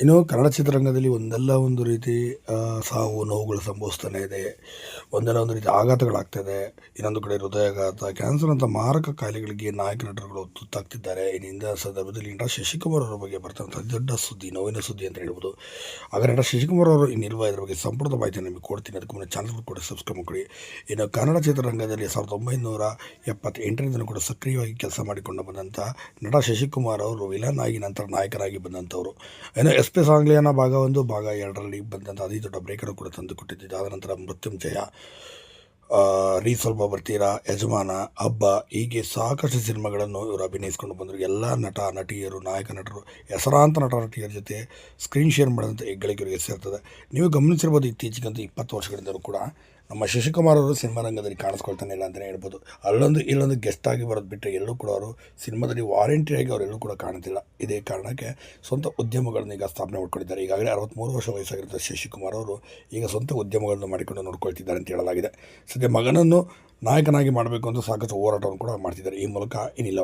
ಇನ್ನು ಕನ್ನಡ ಚಿತ್ರರಂಗದಲ್ಲಿ ಒಂದಲ್ಲ ಒಂದು ರೀತಿ ಸಾವು, ನೋವುಗಳು ಸಂಭವಿಸ್ತಾನೆ ಇದೆ. ಒಂದಲ್ಲ ಒಂದು ರೀತಿ ಆಘಾತಗಳಾಗ್ತದೆ. ಇನ್ನೊಂದು ಕಡೆ ಹೃದಯಾಘಾತ ಕ್ಯಾನ್ಸರ್ ಅಂತ ಮಾರಕ ಕಾಯಿಲೆಗಳಿಗೆ ನಾಯಕ ನಟರುಗಳು ತುತ್ತಾಗ್ತಿದ್ದಾರೆ. ಇನ್ನು ಇಂಥ ಸಂದರ್ಭದಲ್ಲಿ ನಟ ಶಶಿಕುಮಾರ್ ಅವರ ಬಗ್ಗೆ ಬರ್ತಕ್ಕಂಥ ದೊಡ್ಡ ಸುದ್ದಿ, ನೋವಿನ ಸುದ್ದಿ ಅಂತ ಹೇಳ್ಬೋದು. ಹಾಗೆ ನಟ ಶಶಿಕುಮಾರ್ ಅವರು ಈ ಇದ್ರ ಬಗ್ಗೆ ಸಂಪೂರ್ಣ ಮಾಹಿತಿ ನಿಮಗೆ ಕೊಡ್ತೀನಿ. ಅದಕ್ಕೆ ಮುನ್ನ ಚಾನಲ್ ಕೂಡ ಸಬ್ಸ್ಕ್ರೈಬ್ ಮಾಡಿ ಇನ್ನು ಕನ್ನಡ ಚಿತ್ರರಂಗದಲ್ಲಿ ಸಾವಿರದ ಒಂಬೈನೂರ ಎಪ್ಪತ್ತೆಂಟರಿಂದ ಕೂಡ ಸಕ್ರಿಯವಾಗಿ ಕೆಲಸ ಮಾಡಿಕೊಂಡು ಬಂದಂಥ ನಟ ಶಶಿಕುಮಾರ್ ಅವರು ವಿಲನ್ ಆಗಿ ನಂತರ ನಾಯಕರಾಗಿ ಬಂದಂಥವ್ರು. ಇನ್ನು ಎಸ್ ಪಿ ಸಾಂಗ್ಲಿಯನ ಭಾಗ ಒಂದು, ಭಾಗ ಎರಡರಲ್ಲಿ ಬಂದಂಥ ಅತಿ ದೊಡ್ಡ ಬ್ರೇಕನ್ನು ಕೂಡ ತಂದು ಕೊಟ್ಟಿದ್ದಿದ್ದು. ಆದ ನಂತರ ಮೃತ್ಯುಂಜಯ ರೀ ಸ್ವಲ್ಪ ಬರ್ತೀರಾ, ಯಜಮಾನ, ಹಬ್ಬ, ಹೀಗೆ ಸಾಕಷ್ಟು ಸಿನಿಮಾಗಳನ್ನು ಇವರು ಅಭಿನಯಿಸ್ಕೊಂಡು ಬಂದರು. ಎಲ್ಲ ನಟ, ನಟಿಯರು, ನಾಯಕ ನಟರು, ಹೆಸರಾಂತ ನಟ ನಟಿಯರ ಜೊತೆ ಸ್ಕ್ರೀನ್ ಶೇರ್ ಮಾಡಿದಂಥ ಹೆಗ್ಗಳಿಗೆ ಇವರಿಗೆ ಸೇರ್ತದೆ. ನೀವು ಗಮನಿಸಿರ್ಬೋದು ಇತ್ತೀಚೆಗಂತೂ ಇಪ್ಪತ್ತು ವರ್ಷಗಳಿಂದಲೂ ಕೂಡ ನಮ್ಮ ಶಶಿಕುಮಾರ್ ಅವರು ಸಿನಿಮಾ ರಂಗದಲ್ಲಿ ಕಾಣಿಸ್ಕೊಳ್ತಾನೆ ಇಲ್ಲ ಅಂತಲೇ ಹೇಳ್ಬೋದು. ಅಲ್ಲೊಂದು ಇಲ್ಲೊಂದು ಗೆಸ್ಟ್ ಆಗಿ ಬರೋದು ಬಿಟ್ಟರೆ ಎಲ್ಲೂ ಕೂಡ ಅವರು ಸಿನಿಮಾದಲ್ಲಿ ವಾರಂಟಿಯಾಗಿ ಅವರೆಲ್ಲೂ ಕೂಡ ಕಾಣ್ತಿಲ್ಲ ಇದೇ ಕಾರಣಕ್ಕೆ ಸ್ವಂತ ಉದ್ಯಮಗಳನ್ನು ಈಗ ಸ್ಥಾಪನೆ ಮಾಡ್ಕೊಂಡಿದ್ದಾರೆ. ಈಗಾಗಲೇ ಅರವತ್ತ್ಮೂರು ವರ್ಷ ವಯಸ್ಸಾಗಿರುತ್ತೆ ಶಶಿಕುಮಾರ್ ಅವರು ಈಗ ಸ್ವಂತ ಉದ್ಯಮಗಳನ್ನು ಮಾಡಿಕೊಂಡು ನೋಡ್ಕೊಳ್ತಿದ್ದಾರೆ ಅಂತ ಹೇಳಲಾಗಿದೆ. ಸದ್ಯ ಮಗನನ್ನು ನಾಯಕನಾಗಿ ಮಾಡಬೇಕು ಅಂತ ಸಾಕಷ್ಟು ಹೋರಾಟವನ್ನು ಕೂಡ ಮಾಡ್ತಿದ್ದಾರೆ. ಈ ಮೂಲಕ ಏನಿಲ್ಲ